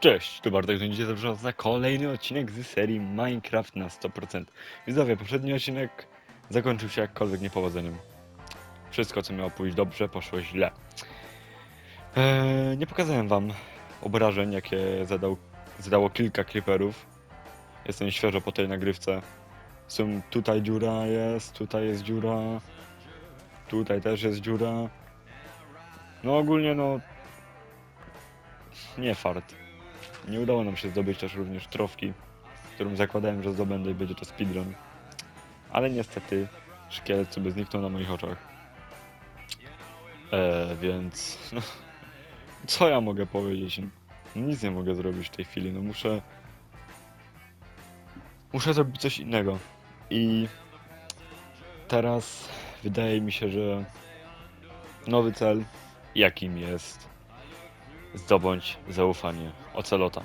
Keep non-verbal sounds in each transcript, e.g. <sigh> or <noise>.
Cześć, tu Bartek, dzisiaj zapraszam na kolejny odcinek z serii Minecraft na 100%. Widzowie, poprzedni odcinek zakończył się jakkolwiek niepowodzeniem. Wszystko, co miało pójść dobrze, poszło źle. Eee, nie pokazałem wam obrażeń, jakie zadał, zadało kilka creeperów. Jestem świeżo po tej nagrywce. Są, tutaj dziura jest, tutaj jest dziura, tutaj też jest dziura. No ogólnie no... Nie fart. Nie udało nam się zdobyć też również trofki, którą zakładałem, że zdobędę i będzie to speedrun. Ale niestety szkielet sobie zniknął na moich oczach. Eee, więc no, co ja mogę powiedzieć? Nic nie mogę zrobić w tej chwili, no muszę muszę zrobić coś innego. I teraz wydaje mi się, że nowy cel, jakim jest zdobądź zaufanie ocelota.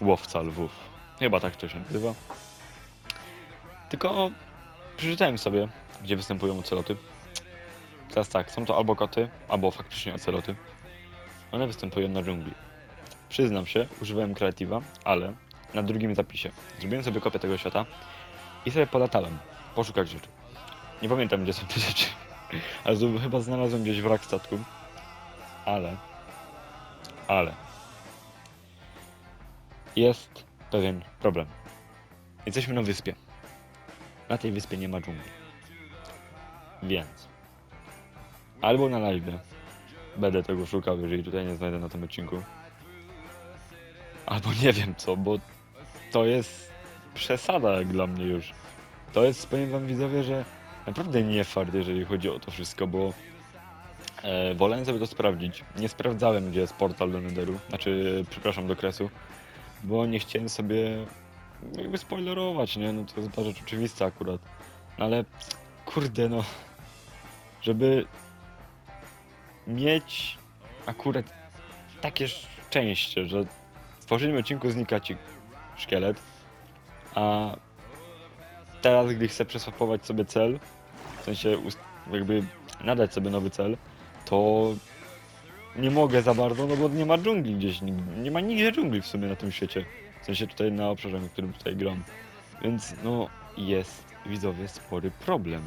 Łowca lwów. Chyba tak to się nazywa. Tylko przeczytałem sobie, gdzie występują oceloty. Teraz tak, są to albo koty, albo faktycznie oceloty. One występują na dżungli. Przyznam się, używałem kreatywa, ale na drugim zapisie zrobiłem sobie kopię tego świata i sobie polatałem, poszukać rzeczy. Nie pamiętam, gdzie są te rzeczy, <laughs> ale chyba znalazłem gdzieś wrak statku. Ale ale jest pewien problem. Jesteśmy na wyspie. Na tej wyspie nie ma dżungli. Więc albo na live będę tego szukał, jeżeli tutaj nie znajdę na tym odcinku. Albo nie wiem co, bo to jest przesada jak dla mnie już. To jest, powiem wam widzowie, że naprawdę nie fart, jeżeli chodzi o to wszystko, bo E, wolałem sobie to sprawdzić. Nie sprawdzałem, gdzie jest portal do Netheru, znaczy, przepraszam, do Kresu, bo nie chciałem sobie jakby spoilerować, nie? No to jest chyba rzecz oczywista akurat. No ale, kurde, no, żeby mieć akurat takie szczęście, że w poprzednim odcinku znika ci szkielet, a teraz, gdy chcę przeswapować sobie cel, w sensie jakby nadać sobie nowy cel, to nie mogę za bardzo, no bo nie ma dżungli gdzieś, nie ma nigdzie dżungli w sumie na tym świecie. W sensie tutaj na obszarze, na którym tutaj gram. Więc no jest, widzowie, spory problem.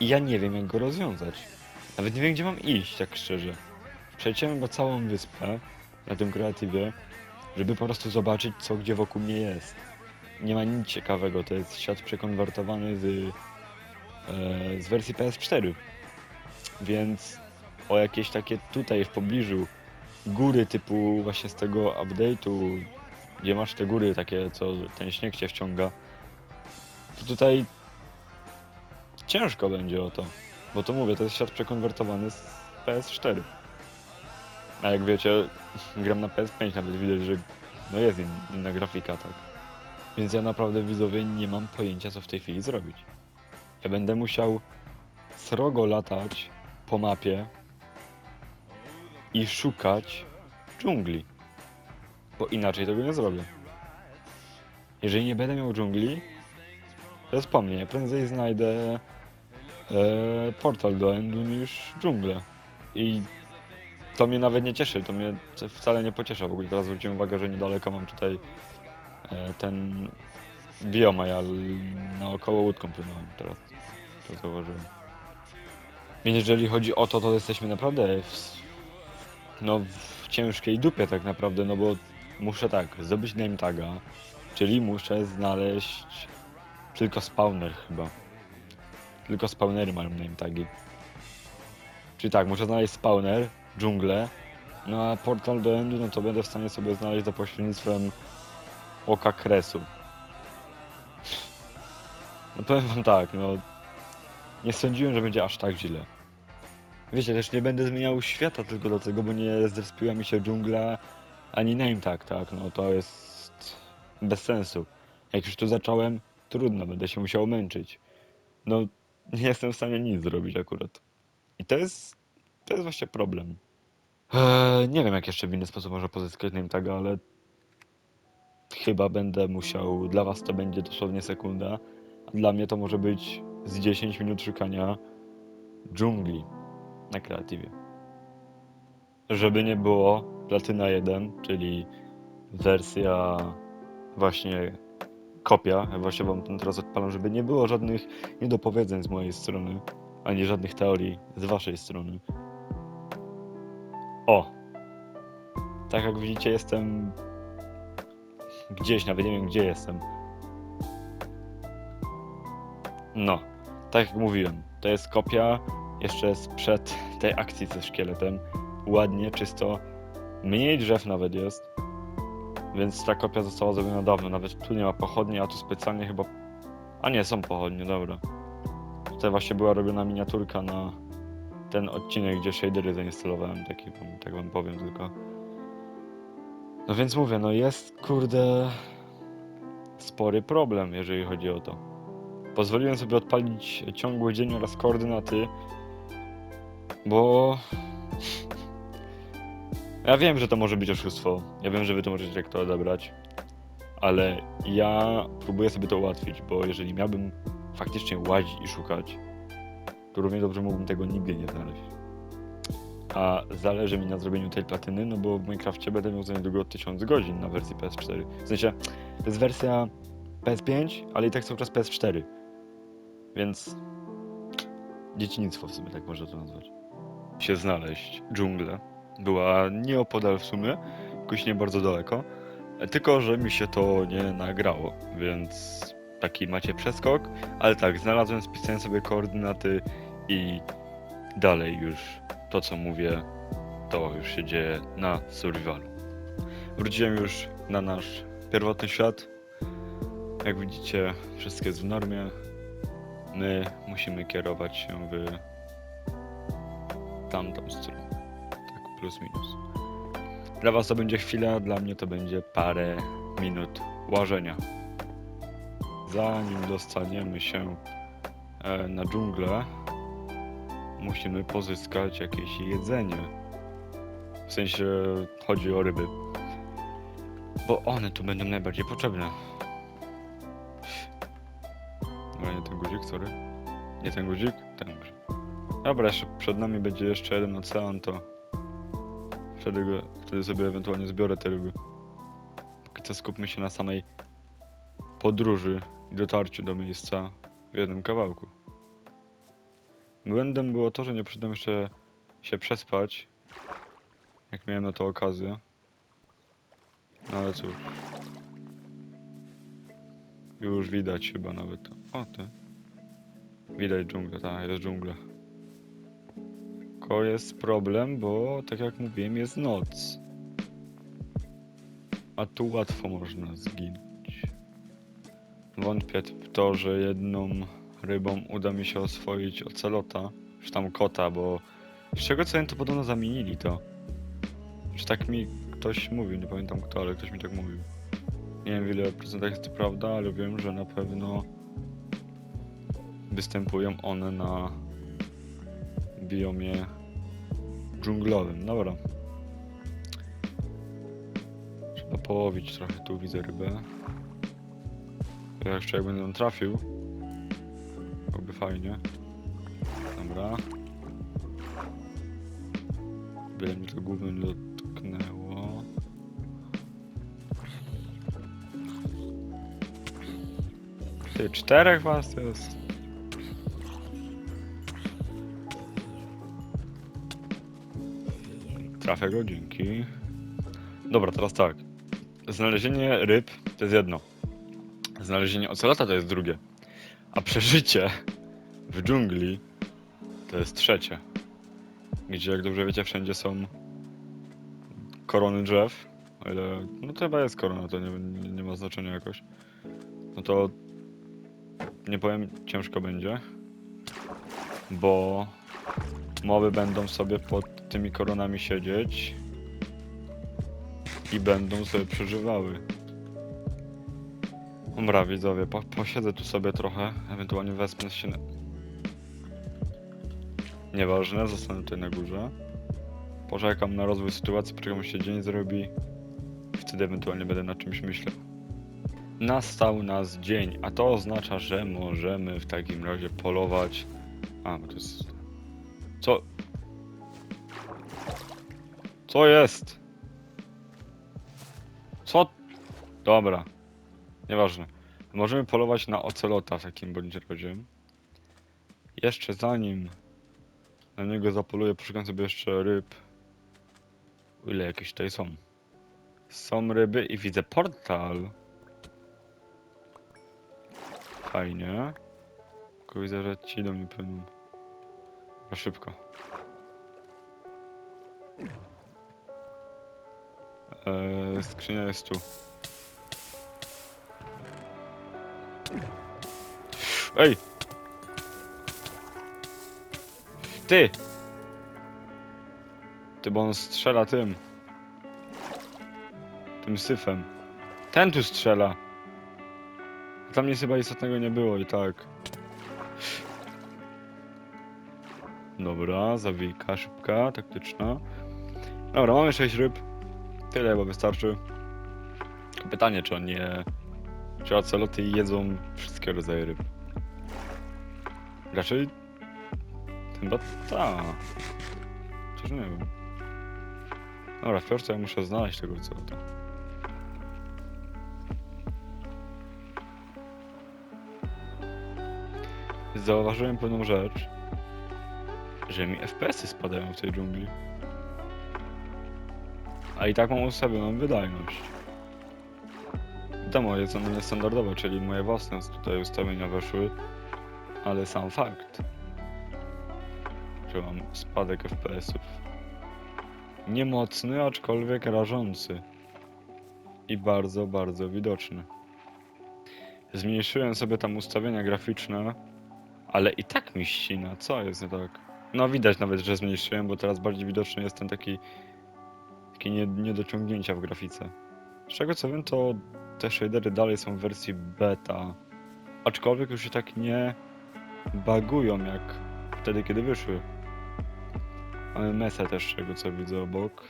I ja nie wiem jak go rozwiązać. Nawet nie wiem gdzie mam iść, tak szczerze. Przejdziemy chyba całą wyspę na tym kreatywie, żeby po prostu zobaczyć co gdzie wokół mnie jest. Nie ma nic ciekawego, to jest świat przekonwertowany z, e, z wersji PS4. Więc o jakieś takie tutaj w pobliżu góry typu właśnie z tego update'u, gdzie masz te góry takie, co ten śnieg cię wciąga, to tutaj ciężko będzie o to. Bo to mówię, to jest świat przekonwertowany z PS4. A jak wiecie, <laughs> gram na PS5, nawet widać, że no jest in, inna grafika, tak. Więc ja naprawdę widzowie nie mam pojęcia, co w tej chwili zrobić. Ja będę musiał srogo latać po mapie i szukać dżungli. Bo inaczej tego nie zrobię. Jeżeli nie będę miał dżungli, to jest po mnie. Prędzej znajdę e, portal do Endu niż dżunglę. I to mnie nawet nie cieszy, to mnie wcale nie pociesza. W ogóle teraz zwróciłem uwagę, że niedaleko mam tutaj e, ten biom, a ja naokoło łódką płynąłem teraz. To zauważyłem. Więc jeżeli chodzi o to, to jesteśmy naprawdę w, no, w ciężkiej dupie tak naprawdę, no bo muszę tak, zdobyć name taga, czyli muszę znaleźć tylko spawner chyba. Tylko spawnery mają name tagi. Czyli tak, muszę znaleźć spawner, dżunglę, no a portal do endu, no to będę w stanie sobie znaleźć za pośrednictwem oka kresu. No powiem wam tak, no nie sądziłem, że będzie aż tak źle. Wiecie, też nie będę zmieniał świata tylko do tego, bo nie zrespiła mi się dżungla ani name tag, tak, no to jest bez sensu. Jak już tu zacząłem, trudno, będę się musiał męczyć. No, nie jestem w stanie nic zrobić akurat. I to jest, to jest właśnie problem. Eee, nie wiem, jak jeszcze w inny sposób można pozyskać name taga, ale chyba będę musiał, dla was to będzie dosłownie sekunda, a dla mnie to może być z 10 minut szukania dżungli na kreatywie. Żeby nie było, Platyna 1, czyli wersja właśnie kopia. Właśnie wam ten teraz odpalam, żeby nie było żadnych niedopowiedzeń z mojej strony, ani żadnych teorii z waszej strony. O! Tak jak widzicie, jestem gdzieś, nawet nie wiem gdzie jestem. No, tak jak mówiłem, to jest kopia jeszcze sprzed tej akcji ze szkieletem. Ładnie, czysto. Mniej drzew nawet jest. Więc ta kopia została zrobiona dawno. Nawet tu nie ma pochodni, a tu specjalnie chyba. A nie, są pochodnie, dobra. Tutaj właśnie była robiona miniaturka na ten odcinek, gdzie shadery zainstalowałem. Taki tak wam powiem tylko. No więc mówię, no jest kurde spory problem, jeżeli chodzi o to. Pozwoliłem sobie odpalić ciągły dzień oraz koordynaty, bo ja wiem, że to może być oszustwo. Ja wiem, że wy to możecie jak to odebrać. Ale ja próbuję sobie to ułatwić, bo jeżeli miałbym faktycznie łazić i szukać, to równie dobrze mógłbym tego nigdy nie znaleźć. A zależy mi na zrobieniu tej platyny, no bo w Minecrafcie będę miał za niedługo 1000 godzin na wersji PS4. W sensie, to jest wersja PS5, ale i tak cały czas PS4. Więc dzieciństwo w sumie tak można to nazwać. Się znaleźć dżunglę. Była nieopodal w sumie, jakoś nie bardzo daleko. Tylko, że mi się to nie nagrało, więc taki macie przeskok. Ale tak, znalazłem, spisałem sobie koordynaty i dalej już to co mówię, to już się dzieje na survivalu. Wróciłem już na nasz pierwotny świat. Jak widzicie, wszystko jest w normie. My musimy kierować się w tamtą stronę. Tak, plus minus. Dla was to będzie chwila, dla mnie to będzie parę minut łażenia. Zanim dostaniemy się e, na dżunglę, musimy pozyskać jakieś jedzenie. W sensie chodzi o ryby. Bo one tu będą najbardziej potrzebne. Dobra, nie ten guzik, sorry. Nie ten guzik. Dobra, jeszcze przed nami będzie jeszcze jeden ocean, to wtedy, go, wtedy sobie ewentualnie zbiorę te ryby. Póki co skupmy się na samej podróży i dotarciu do miejsca w jednym kawałku. Błędem było to, że nie przyszedłem jeszcze się przespać, jak miałem na to okazję. No ale cóż. Już widać chyba nawet. O, ty. Widać dżunglę, tak, jest dżungla. Tylko jest problem, bo tak jak mówiłem, jest noc. A tu łatwo można zginąć. Wątpię w to, że jedną rybą uda mi się oswoić ocelota, czy tam kota, bo z czego co wiem, to podobno zamienili to. Czy tak mi ktoś mówił, nie pamiętam kto, ale ktoś mi tak mówił. Nie wiem w ile procentach jest to prawda, ale wiem, że na pewno występują one na biomie dżunglowym. Dobra. Trzeba połowić trochę tu, widzę rybę. Ja jeszcze jak będę trafił, byłoby fajnie. Dobra. Byle mnie to gówno nie dotknęło. Ty, czterech was jest. Trafię go, dzięki. Dobra, teraz tak. Znalezienie ryb to jest jedno. Znalezienie ocelota to jest drugie. A przeżycie w dżungli to jest trzecie. Gdzie, jak dobrze wiecie, wszędzie są korony drzew. O ile. No to chyba jest korona, to nie, nie, nie ma znaczenia jakoś. No to. Nie powiem, ciężko będzie. Bo moby będą sobie pod tymi koronami siedzieć. I będą sobie przeżywały. Dobra, widzowie, po, posiedzę tu sobie trochę, ewentualnie wespnę się na... Nieważne, zostanę tutaj na górze. Poczekam na rozwój sytuacji, poczekam się dzień zrobi. Wtedy ewentualnie będę na czymś myślał. Nastał nas dzień, a to oznacza, że możemy w takim razie polować... A, bo to jest... Co? Co jest? Co? Dobra. Nieważne. Możemy polować na ocelota w takim bądź razie. Jeszcze zanim na niego zapoluję, poszukam sobie jeszcze ryb. Ile jakieś tutaj są? Są ryby i widzę portal. Fajnie. Tylko widzę, że ci do mnie płyną. Za szybko. Eee, skrzynia jest tu. Ej! Ty! Ty, bo on strzela tym. Tym syfem. Ten tu strzela. Tam nic chyba istotnego nie było i tak. Dobra, zawijka szybka, taktyczna. Dobra, mamy 6 ryb. Tyle chyba wystarczy. Pytanie, czy oni je... Czy oceloty jedzą wszystkie rodzaje ryb? Raczej... Chyba tak. Chociaż nie wiem. Dobra, wpierw ja muszę znaleźć tego ocelota. Zauważyłem pewną rzecz, że mi FPS-y spadają w tej dżungli. A i tak mam ustawioną wydajność. Wiadomo, jest ona niestandardowa, czyli moje własne tutaj ustawienia weszły, ale sam fakt, że mam spadek FPS-ów. Niemocny, aczkolwiek rażący. I bardzo, bardzo widoczny. Zmniejszyłem sobie tam ustawienia graficzne, ale i tak mi ścina. Co jest nie tak? No widać nawet, że zmniejszyłem, bo teraz bardziej widoczny jest ten taki takie nie, niedociągnięcia w grafice. Z czego co wiem, to te shadery dalej są w wersji beta, aczkolwiek już się tak nie bagują jak wtedy, kiedy wyszły. Mamy mesę też, z czego co widzę obok.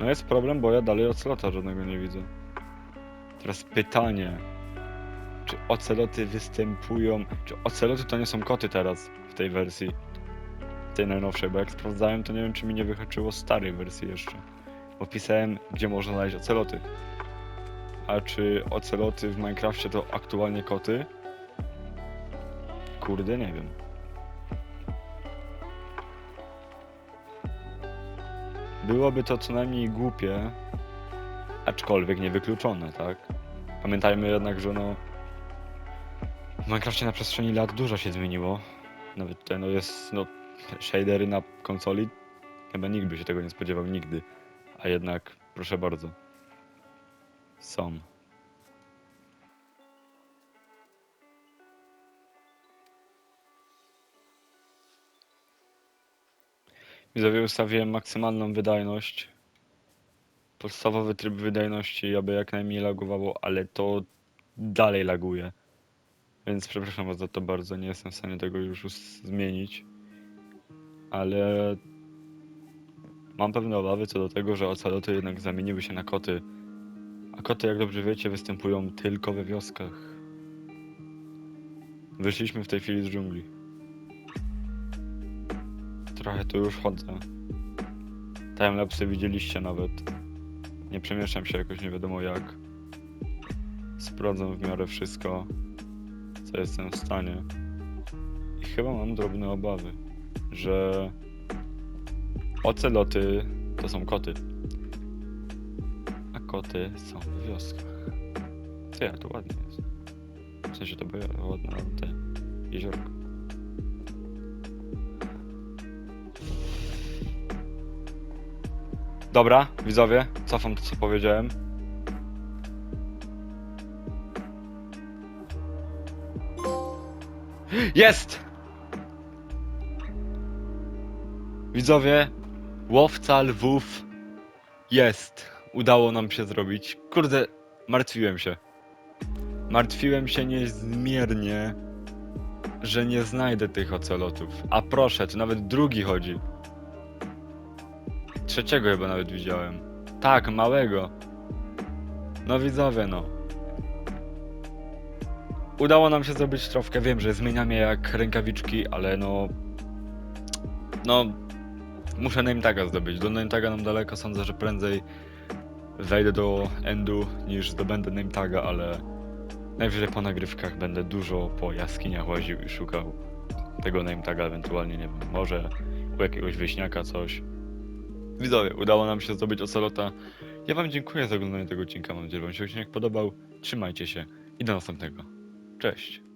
No jest problem, bo ja dalej ocelota żadnego nie widzę. Teraz pytanie. Czy oceloty występują... Czy oceloty to nie są koty teraz w tej wersji? Tej najnowszej, bo jak sprawdzałem, to nie wiem, czy mi nie wyhaczyło starej wersji jeszcze. Bo pisałem, gdzie można znaleźć oceloty. A czy oceloty w Minecrafcie to aktualnie koty? Kurde, nie wiem. Byłoby to co najmniej głupie, aczkolwiek niewykluczone, tak? Pamiętajmy jednak, że no... W Minecrafcie na przestrzeni lat dużo się zmieniło. Nawet tutaj no jest, no shadery na konsoli, chyba nikt by się tego nie spodziewał nigdy. A jednak, proszę bardzo, są. Widzowie ustawiłem maksymalną wydajność. Podstawowy tryb wydajności, aby jak najmniej lagowało, ale to dalej laguje. Więc przepraszam was za to bardzo, nie jestem w stanie tego już zmienić ale mam pewne obawy co do tego, że oceloty jednak zamieniły się na koty. A koty, jak dobrze wiecie, występują tylko we wioskach. Wyszliśmy w tej chwili z dżungli. Trochę tu już chodzę. Timelapsy widzieliście nawet. Nie przemieszczam się jakoś nie wiadomo jak. Sprawdzam w miarę wszystko, co jestem w stanie. I chyba mam drobne obawy że oceloty to są koty, a koty są w wioskach. Co ja, to ładnie jest. W sensie to była ładne te jeziorko. Dobra, widzowie, cofam to co powiedziałem. Jest! Widzowie, łowca lwów jest. Udało nam się zrobić. Kurde, martwiłem się. Martwiłem się niezmiernie, że nie znajdę tych ocelotów. A proszę, tu nawet drugi chodzi. Trzeciego chyba nawet widziałem. Tak, małego. No widzowie, no. Udało nam się zrobić trofkę. Wiem, że zmieniam je jak rękawiczki, ale no... No, Muszę name taga zdobyć. Do name taga nam daleko, sądzę, że prędzej wejdę do endu niż zdobędę name taga, ale najwyżej po nagrywkach będę dużo po jaskiniach łaził i szukał tego name taga, ewentualnie nie wiem, może u jakiegoś wieśniaka coś. Widzowie, udało nam się zdobyć ocelota. Ja wam dziękuję za oglądanie tego odcinka, mam nadzieję, że wam się odcinek podobał. Trzymajcie się i do następnego. Cześć.